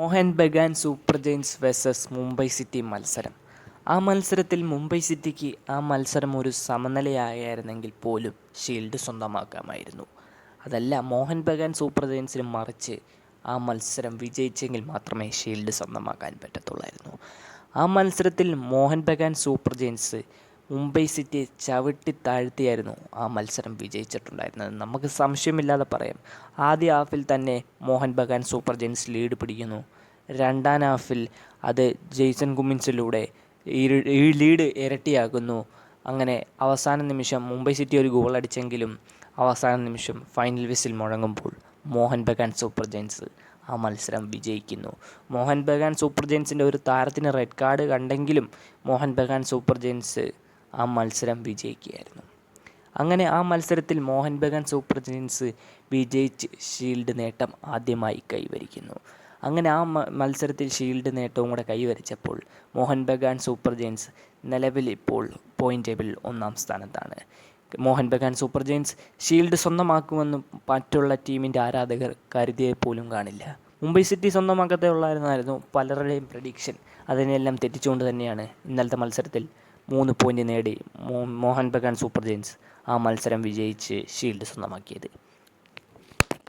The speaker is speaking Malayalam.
Mohun Bagan super giants versus Mumbai city മത്സരം. ആ മത്സരത്തിൽ മുംബൈ സിറ്റിക്ക് ആ മത്സരം ഒരു സമനിലയായിരുന്നെങ്കിൽ പോലും ഷീൽഡ് സ്വന്തമാക്കാമായിരുന്നു. അതല്ല മോഹൻ ബഗാൻ സൂപ്പർ ജെയിൻസിന് മറിച്ച് ആ മത്സരം വിജയിച്ചെങ്കിൽ മാത്രമേ ഷീൽഡ് സ്വന്തമാക്കാൻ പറ്റത്തുള്ളായിരുന്നു. ആ മത്സരത്തിൽ മോഹൻ ബഗാൻ സൂപ്പർ ജെയിൻസ് മുംബൈ സിറ്റിയെ ചവിട്ടി താഴ്ത്തിയായിരുന്നു ആ മത്സരം വിജയിച്ചിട്ടുണ്ടായിരുന്നത്. നമുക്ക് സംശയമില്ലാതെ പറയാം. ആദ്യ ഹാഫിൽ തന്നെ Mohun Bagan super giants lead പിടിക്കുന്നു. രണ്ടാം ഹാഫിൽ അത് ജെയ്സൺ കുമ്മിൻസിലൂടെ ഈ ലീഡ് ഇരട്ടിയാകുന്നു. അങ്ങനെ അവസാന നിമിഷം മുംബൈ സിറ്റി ഒരു ഗോൾ അടിച്ചെങ്കിലും അവസാന നിമിഷം ഫൈനൽ വിസിൽ മുഴങ്ങുമ്പോൾ മോഹൻ ബഗാൻ സൂപ്പർ ജെയിൻസ് ആ മത്സരം വിജയിക്കുന്നു. മോഹൻ ബഗാൻ സൂപ്പർ ജെയിൻസിന്റെ ഒരു താരത്തിന് റെഡ് കാർഡ് കണ്ടെങ്കിലും മോഹൻ ബഗാൻ സൂപ്പർ ജെയിൻസ് ആ മത്സരം വിജയിക്കുകയായിരുന്നു. അങ്ങനെ ആ മത്സരത്തിൽ മോഹൻ ബഗാൻ സൂപ്പർ ജെയിൻസ് വിജയിച്ച് ഷീൽഡ് നേട്ടം ആദ്യമായി കൈവരിക്കുന്നു. അങ്ങനെ ആ മത്സരത്തിൽ ഷീൽഡ് നേട്ടവും കൂടെ കൈവരിച്ചപ്പോൾ മോഹൻ ബഗാൻ സൂപ്പർ ജെയിൻസ് നിലവിൽ ഇപ്പോൾ പോയിന്റ് ടേബിൾ ഒന്നാം സ്ഥാനത്താണ്. Mohun Bagan super giants shield സ്വന്തമാക്കുമെന്ന് മറ്റുള്ള ടീമിന്റെ ആരാധകർ കരുതിയെ പോലും കാണില്ല. മുംബൈ സിറ്റി സ്വന്തമാക്കത്തെ ഉള്ളായിരുന്നായിരുന്നു പലരുടെയും പ്രഡിക്ഷൻ അതിനെല്ലാം തെറ്റിച്ചുകൊണ്ട് തന്നെയാണ് ഇന്നലത്തെ മത്സരത്തിൽ മൂന്ന് പോയിന്റ് നേടി മോഹൻ ബഗാൻ സൂപ്പർ ജെയിൻസ് ആ മത്സരം വിജയിച്ച് ഷീൽഡ് സ്വന്തമാക്കിയത്.